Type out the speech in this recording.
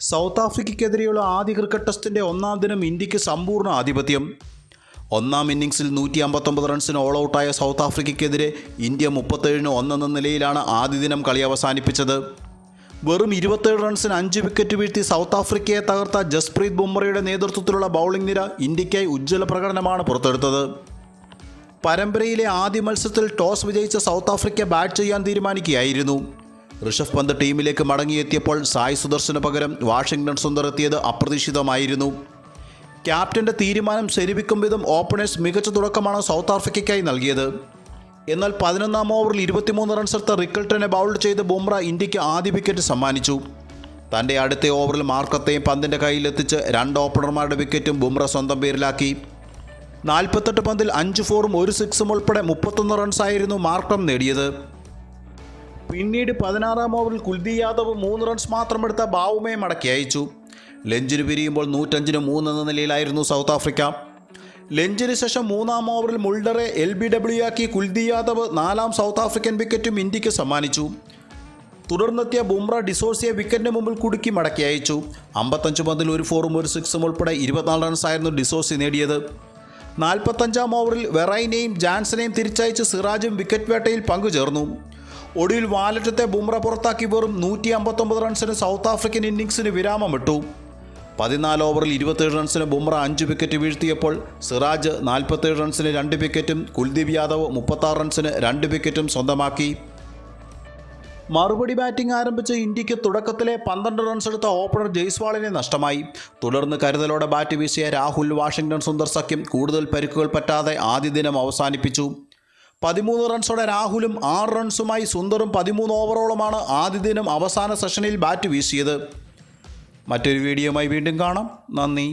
South ആഫ്രിക്കയ്ക്കെതിരെയുള്ള ആദ്യ cricket ടെസ്റ്റിന്റെ ഒന്നാം ദിനം ഇന്ത്യയ്ക്ക് സമ്പൂർണ ആധിപത്യം. ഒന്നാം ഇന്നിംഗ്സിൽ നൂറ്റി അമ്പത്തൊമ്പത് റൺസിന് ഓൾ ഔട്ടായ സൗത്ത് ആഫ്രിക്കയ്ക്കെതിരെ ഇന്ത്യ മുപ്പത്തേഴിന് ഒന്നെന്ന നിലയിലാണ് ആദ്യ ദിനം കളി അവസാനിപ്പിച്ചത്. വെറും ഇരുപത്തേഴ് റൺസിന് അഞ്ച് വിക്കറ്റ് വീഴ്ത്തി സൗത്ത് ആഫ്രിക്കയെ തകർത്ത ജസ്പ്രീത് ബുംറയുടെ നേതൃത്വത്തിലുള്ള ബൗളിംഗ് നിര ഇന്ത്യയ്ക്കായി ഉജ്ജ്വല പ്രകടനമാണ് പുറത്തെടുത്തത്. പരമ്പരയിലെ ആദ്യ മത്സരത്തിൽ ടോസ് വിജയിച്ച സൗത്ത് ആഫ്രിക്ക ബാറ്റ് ചെയ്യാൻ തീരുമാനിക്കുകയായിരുന്നു. ഋഷഭ് പന്ത് ടീമിലേക്ക് മടങ്ങിയെത്തിയപ്പോൾ സായ് സുദർശന് പകരം വാഷിംഗ്ടൺ സുന്ദർ എത്തിയത് അപ്രതീക്ഷിതമായിരുന്നു. ക്യാപ്റ്റന്റെ തീരുമാനം ശരിവിക്കും വിധം ഓപ്പണേഴ്സ് മികച്ച തുടക്കമാണ് സൗത്ത് ആഫ്രിക്കയ്ക്കായി നൽകിയത്. എന്നാൽ പതിനൊന്നാം ഓവറിൽ ഇരുപത്തിമൂന്ന് റൺസ് എടുത്ത റിക്കൾട്ടനെ ബൗൾ ചെയ്ത് ബുംറ ഇന്ത്യയ്ക്ക് ആദ്യ വിക്കറ്റ് സമ്മാനിച്ചു. തന്റെ അടുത്ത ഓവറിൽ മാർക്കത്തെയും പന്തിന്റെ കയ്യിലെത്തിച്ച് രണ്ട് ഓപ്പണർമാരുടെ വിക്കറ്റും ബുംറ സ്വന്തം പേരിലാക്കി. നാൽപ്പത്തെട്ട് പന്തിൽ അഞ്ച് ഫോറും ഒരു സിക്സും ഉൾപ്പെടെ മുപ്പത്തൊന്ന് റൺസായിരുന്നു മാർക്കം നേടിയത്. പിന്നീട് പതിനാറാം ഓവറിൽ കുൽദീപ് യാദവ് മൂന്ന് റൺസ് മാത്രമെടുത്ത ബാവുമയെ മടക്കി അയച്ചു. ലഞ്ചിന് പിരിയുമ്പോൾ നൂറ്റഞ്ചിന് മൂന്ന് എന്ന നിലയിലായിരുന്നു സൗത്ത് ആഫ്രിക്ക. ലഞ്ചിന് ശേഷം മൂന്നാം ഓവറിൽ മുൾഡറെ എൽ ബി ഡബ്ല്യു ആക്കി കുൽദീപ് യാദവ് നാലാം സൗത്ത് ആഫ്രിക്കൻ വിക്കറ്റും ഇന്ത്യയ്ക്ക് സമ്മാനിച്ചു. തുടർന്നെത്തിയ ബുംറ ഡിസോഴ്സിയെ വിക്കറ്റിന് മുമ്പിൽ കുടുക്കി മടക്കി അയച്ചു. അമ്പത്തഞ്ച് പന്തിൽ ഒരു ഫോറും ഒരു സിക്സും ഉൾപ്പെടെ ഇരുപത്തിനാല് റൺസായിരുന്നു ഡിസോഴ്സി നേടിയത്. നാൽപ്പത്തഞ്ചാം ഓവറിൽ വെറൈനെയും ജാൻസനെയും തിരിച്ചയച്ച് സിറാജും വിക്കറ്റ് വേട്ടയിൽ പങ്കുചേർന്നു. ഒടുവിൽ വാലറ്റത്തെ ബുംറ പുറത്താക്കി വെറും നൂറ്റി അമ്പത്തൊമ്പത് റൺസിന് സൗത്ത് ആഫ്രിക്കൻ ഇന്നിംഗ്സിന് വിരാമമിട്ടു. പതിനാല് ഓവറിൽ ഇരുപത്തേഴ് റൺസിന് ബുംറ അഞ്ച് വിക്കറ്റ് വീഴ്ത്തിയപ്പോൾ സിറാജ് നാൽപ്പത്തേഴ് റൺസിന് രണ്ട് വിക്കറ്റും കുൽദീപ് യാദവ് മുപ്പത്താറ് റൺസിന് രണ്ട് വിക്കറ്റും സ്വന്തമാക്കി. മറുപടി ബാറ്റിംഗ് ആരംഭിച്ച ഇന്ത്യയ്ക്ക് തുടക്കത്തിലെ പന്ത്രണ്ട് റൺസ് എടുത്ത ഓപ്പണർ ജയ്സ്വാളിനെ നഷ്ടമായി. തുടർന്ന് കരുതലോടെ ബാറ്റ് വീശിയ രാഹുൽ വാഷിംഗ്ടൺ സുന്ദർ സഖ്യം കൂടുതൽ പരിക്കുകൾ പറ്റാതെ ആദ്യ ദിനം അവസാനിപ്പിച്ചു. പതിമൂന്ന് റൺസോടെ രാഹുലും ആറ് റൺസുമായി സുന്ദറും പതിമൂന്ന് ഓവറോളമാണ് ആദ്യ ദിനം അവസാന സെഷനിൽ ബാറ്റ് വീശിയത്. മറ്റൊരു വീഡിയോയുമായി വീണ്ടും കാണാം. നന്ദി.